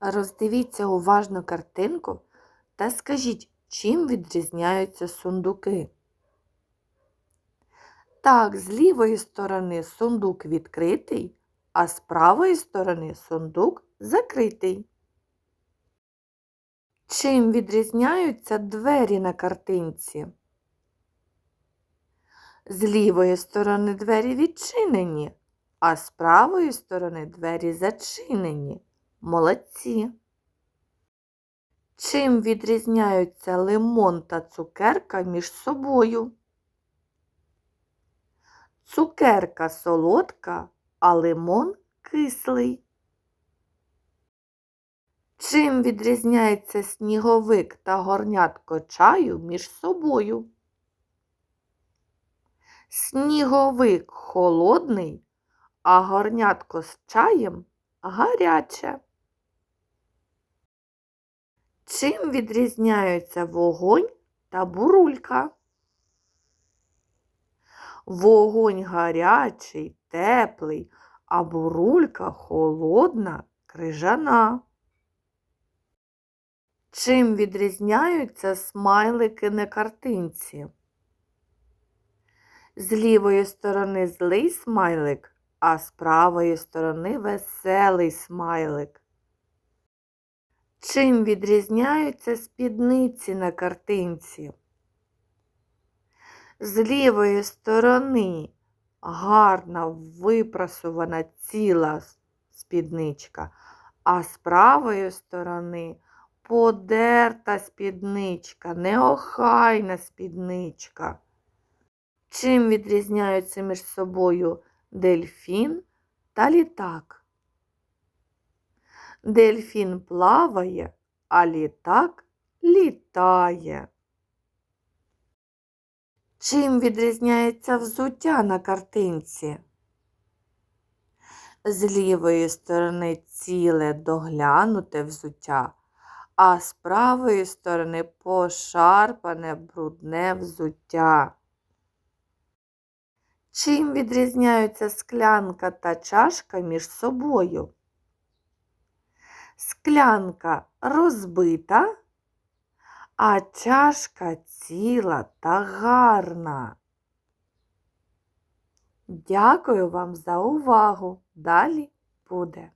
Роздивіться уважно картинку та скажіть, чим відрізняються сундуки. Так, з лівої сторони сундук відкритий, а з правої сторони сундук закритий. Чим відрізняються двері на картинці? З лівої сторони двері відчинені, а з правої сторони двері зачинені. Молодці. Чим відрізняються лимон та цукерка між собою? Цукерка солодка, а лимон кислий. Чим відрізняється сніговик та горнятко чаю між собою? Сніговик холодний, а горнятко з чаєм гаряче. Чим відрізняються вогонь та бурулька? Вогонь гарячий, теплий, а бурулька холодна, крижана. Чим відрізняються смайлики на картинці? З лівої сторони злий смайлик, а з правої сторони веселий смайлик. Чим відрізняються спідниці на картинці? З лівої сторони гарна випрасувана ціла спідничка, а з правої сторони подерта спідничка, неохайна спідничка. Чим відрізняються між собою дельфін та літак? Дельфін плаває, а літак літає. Чим відрізняється взуття на картинці? З лівої сторони ціле доглянуте взуття, а з правої сторони пошарпане брудне взуття. Чим відрізняються склянка та чашка між собою? Склянка розбита, а чашка ціла та гарна. Дякую вам за увагу. Далі буде.